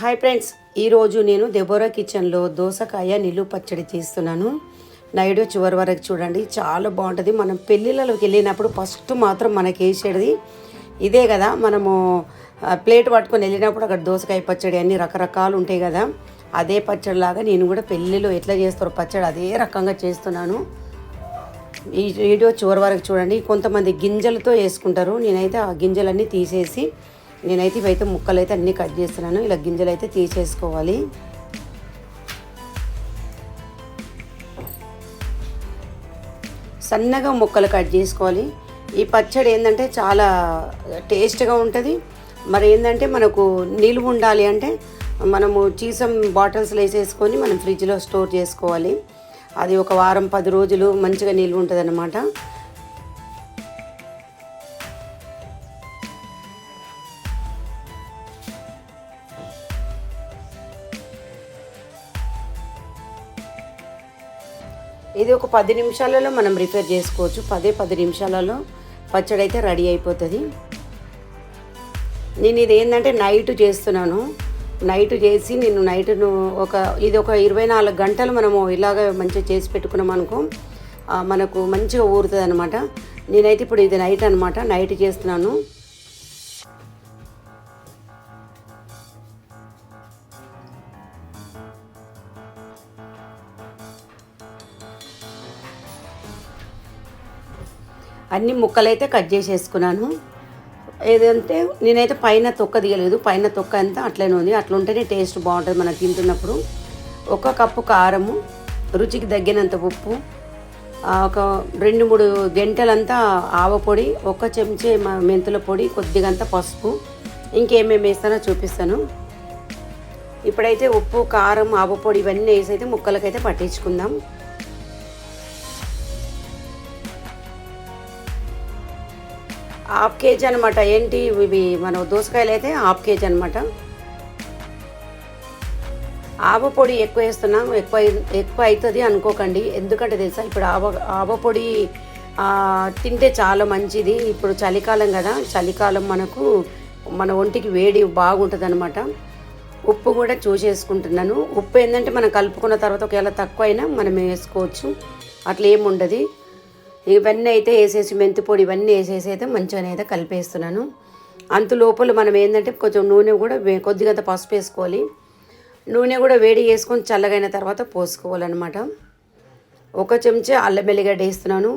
Hi friends ఈరోజు నేను Deborah కిచెన్లో దోసకాయ నిల్లు పచ్చడి చేస్తున్నాను. నైడు చివరి వరకు చూడండి చాలా బాగుంటుంది. మనం పెళ్ళిళ్ళలోకి వెళ్ళినప్పుడు ఫస్ట్ మాత్రం మనకి వేసేది ఇదే కదా. మనము ప్లేట్ పట్టుకొని వెళ్ళినప్పుడు అక్కడ దోసకాయ పచ్చడి అన్ని రకరకాలు ఉంటాయి కదా. అదే పచ్చడిలాగా నేను కూడా పెళ్ళిలో ఎట్లా చేస్తారో పచ్చడి అదే రకంగా చేస్తున్నాను. ఈ వీడియో చివరి వరకు చూడండి. కొంతమంది గింజలతో వేసుకుంటారు. నేనైతే ఆ గింజలన్నీ తీసేసి నేనైతే ఇవైతే ముక్కలు అయితే అన్నీ కట్ చేస్తున్నాను. ఇలా గింజలు అయితే తీసేసుకోవాలి. సన్నగా ముక్కలు కట్ చేసుకోవాలి. ఈ పచ్చడి ఏంటంటే చాలా టేస్ట్గా ఉంటుంది. మరి ఏంటంటే మనకు నిలువ ఉండాలి అంటే మనము చీసం బాటిల్స్లో వేసేసుకొని మనం ఫ్రిడ్జ్లో స్టోర్ చేసుకోవాలి. అది ఒక వారం పది రోజులు మంచిగా నిలువ ఉంటుంది ఇది ఒక పది నిమిషాలలో మనం ప్రిపేర్ చేసుకోవచ్చు. పదే పది నిమిషాలలో పచ్చడి అయితే రెడీ అయిపోతుంది. నేను ఇది ఏంటంటే నైట్ చేస్తున్నాను. నైట్ చేసి నేను నైట్ ఒక ఇది ఒక ఇరవై నాలుగు గంటలు మనము ఇలాగ మంచిగా చేసి పెట్టుకున్నాం అనుకో మనకు మంచిగా ఊరుతుంది అనమాట నేనైతే ఇప్పుడు ఇది నైట్ అనమాట నైట్ చేస్తున్నాను. అన్ని ముక్కలైతే కట్ చేసేసుకున్నాను. ఏదంటే నేనైతే పైన తొక్క తీయలేదు. పైన తొక్క అంతా అట్లనే ఉంది. అట్లుంటేనే టేస్ట్ బాగుంటుంది మనం తింటున్నప్పుడు. ఒక కప్పు కారము రుచికి తగ్గినంత ఉప్పు ఒక రెండు మూడు గంటలంతా ఆవ పొడి ఒక చెంచే మెంతుల పొడి కొద్దిగంత పసుపు ఇంకేమేమి వేస్తానో చూపిస్తాను. ఇప్పుడైతే ఉప్పు కారం ఆవ పొడి ఇవన్నీ వేసి అయితే ముక్కలకైతే పట్టించుకుందాం. హాఫ్ కేజీ అనమాట ఏంటి ఇవి? మన దోసకాయలు అయితే హాఫ్ కేజీ అనమాట ఆవ పొడి ఎక్కువ వేస్తున్నాం. ఎక్కువ ఎక్కువ అవుతుంది అనుకోకండి. ఎందుకంటే తెలుసా ఇప్పుడు ఆవ ఆవ పొడి తింటే చాలా మంచిది. ఇప్పుడు చలికాలం కదా చలికాలం మనకు మన ఒంటికి వేడి బాగుంటుంది అనమాట ఉప్పు కూడా చూసేసుకుంటున్నాను. ఉప్పు ఏంటంటే మనం కలుపుకున్న తర్వాత ఒకవేళ తక్కువ అయినా మనం వేసుకోవచ్చు. అట్లా ఏముండదు. ఇవన్నీ అయితే వేసేసి మెంతి పొడి ఇవన్నీ వేసేసి అయితే మంచిగా అయితే కలిపేస్తున్నాను. అంత లోపల మనం ఏంటంటే కొంచెం నూనె కూడా కొద్దిగా కొద్దిగంత పసుపు వేసుకోవాలి. నూనె కూడా వేడి చేసుకొని చల్లగైన తర్వాత పోసుకోవాలన్నమాట. ఒక చెంచా అల్లం వెల్లిగడ్డ వేస్తున్నాను.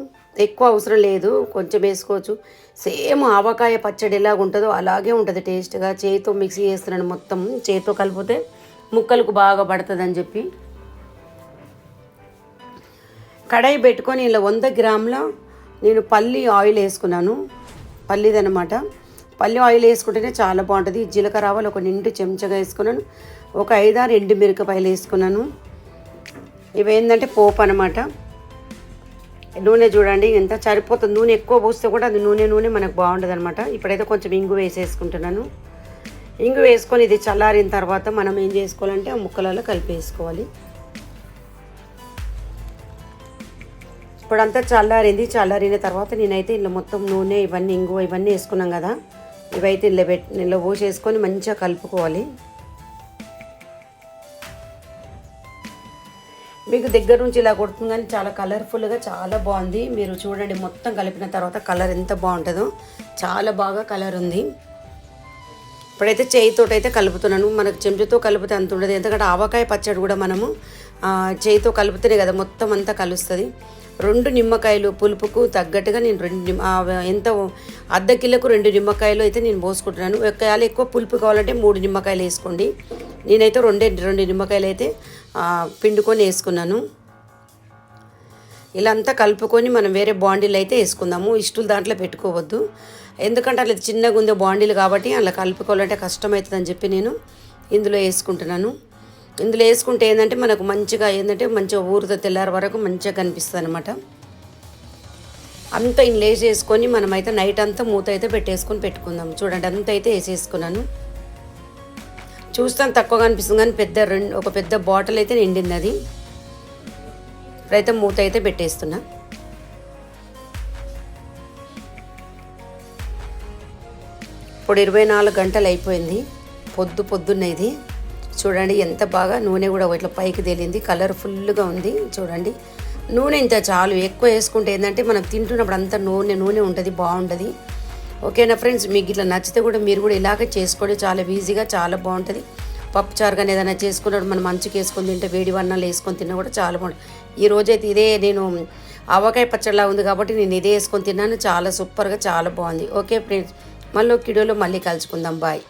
ఎక్కువ అవసరం లేదు కొంచెం వేసుకోవచ్చు. సేమ్ ఆవకాయ పచ్చడి ఎలాగ ఉంటుందో అలాగే ఉంటుంది టేస్ట్గా. చేతితో మిక్సీ చేస్తున్నాను మొత్తం. చేతితో కలిపితే ముక్కలకు బాగా పడుతుందని చెప్పి. కడాయి పెట్టుకొని ఇలా వంద గ్రాముల నేను పల్లి ఆయిల్ వేసుకున్నాను. పల్లిదనమాట పల్లి ఆయిల్ వేసుకుంటేనే చాలా బాగుంటుంది. జీలకర్ర ఆవాలు ఒక నిండు చెంచగా వేసుకున్నాను. ఒక ఐదారు ఎండు మిరపకాయలు వేసుకున్నాను. ఇవేంటంటే పోపు అనమాట నూనె చూడండి ఎంత సరిపోతుంది. నూనె ఎక్కువ పోస్తే కూడా అది నూనె నూనె మనకు బాగుంటుంది అనమాట ఇప్పుడైతే కొంచెం ఇంగు వేసేసుకుంటున్నాను ఇంగు వేసుకొని ఇది చల్లారిన తర్వాత మనం ఏం చేసుకోవాలంటే ఆ ముక్కలలో కలిపేసుకోవాలి ఇప్పుడంతా చల్లారింది చల్లారిన తర్వాత నేనైతే ఇందులో మొత్తం నూనె ఇవన్నీ ఇంగువ ఇవన్నీ వేసుకున్నాం కదా. ఇవైతే ఇందులో పెట్ ఇందులో పోసేసుకొని మంచిగా కలుపుకోవాలి. మీకు దగ్గర నుంచి ఇలా కొడుతుంది కానీ చాలా కలర్ఫుల్గా చాలా బాగుంది. మీరు చూడండి మొత్తం కలిపిన తర్వాత కలర్ ఎంత బాగుంటుందో. చాలా బాగా కలర్ ఉంది. ఇప్పుడైతే చేయితో అయితే కలుపుతున్నాను. మనకు చెంచుతో కలిపితే అంత ఉండదు. ఎందుకంటే ఆవకాయ పచ్చడి కూడా మనము చేయితో కలుపుతేనే కదా మొత్తం అంతా కలుస్తుంది. రెండు నిమ్మకాయలు పులుపుకు తగ్గట్టుగా నేను రెండు ఎంత అర్ధ కిలోకు రెండు నిమ్మకాయలు అయితే నేను పోసుకుంటున్నాను. ఒకవేళ ఎక్కువ పులుపు కావాలంటే మూడు నిమ్మకాయలు వేసుకోండి. నేనైతే రెండే రెండు నిమ్మకాయలు అయితే పిండుకొని వేసుకున్నాను. ఇలా అంతా కలుపుకొని మనం వేరే బాండీలు అయితే వేసుకుందాము. ఇష్టలు దాంట్లో పెట్టుకోవద్దు. ఎందుకంటే అట్లా చిన్నగా ఉండే బాండీలు కాబట్టి అలా కలుపుకోవాలంటే కష్టమవుతుందని చెప్పి నేను ఇందులో వేసుకుంటున్నాను. ఇందులో వేసుకుంటే ఏంటంటే మనకు మంచిగా ఏంటంటే మంచిగా ఊరితో తెల్లారి వరకు మంచిగా కనిపిస్తుంది అనమాట అంతా ఇందులో వేసేసుకొని మనమైతే నైట్ అంతా మూత అయితే పెట్టేసుకొని పెట్టుకుందాం. చూడండి అంత అయితే వేసేసుకున్నాను. చూస్తాను తక్కువ కనిపిస్తుంది కానీ పెద్ద రెండు ఒక పెద్ద బాటిల్ అయితే నిండింది అది ఇప్పుడైతే మూత అయితే పెట్టేస్తున్నా. ఇప్పుడు ఇరవై నాలుగు గంటలు అయిపోయింది. పొద్దు పొద్దున్న ఇది. చూడండి ఎంత బాగా నూనె కూడా ఇట్లా పైకి తేలింది కలర్ ఫుల్గా ఉంది చూడండి. నూనె ఇంత చాలు ఎక్కువ వేసుకుంటే ఏంటంటే మనం తింటున్నప్పుడు అంత నూనె నూనె ఉంటుంది బాగుంటుంది. ఓకేనా ఫ్రెండ్స్? మీకు ఇట్లా నచ్చితే కూడా మీరు కూడా ఇలాగే చేసుకోండి చాలా ఈజీగా చాలా బాగుంటుంది. పప్పు చారు కానీ ఏదైనా చేసుకున్నప్పుడు మనం మంచిగా వేసుకొని తింటే వేడి వన్నాలు వేసుకొని తిన్నా కూడా చాలా బాగుంటుంది. ఈ రోజైతే ఇదే నేను ఆవకాయ పచ్చడిలా ఉంది కాబట్టి నేను ఇదే వేసుకొని తిన్నాను చాలా సూపర్గా చాలా బాగుంది. Okay friends? మళ్ళీ ఒక వీడియోలో మళ్ళీ కలుసుకుందాం బాయ్.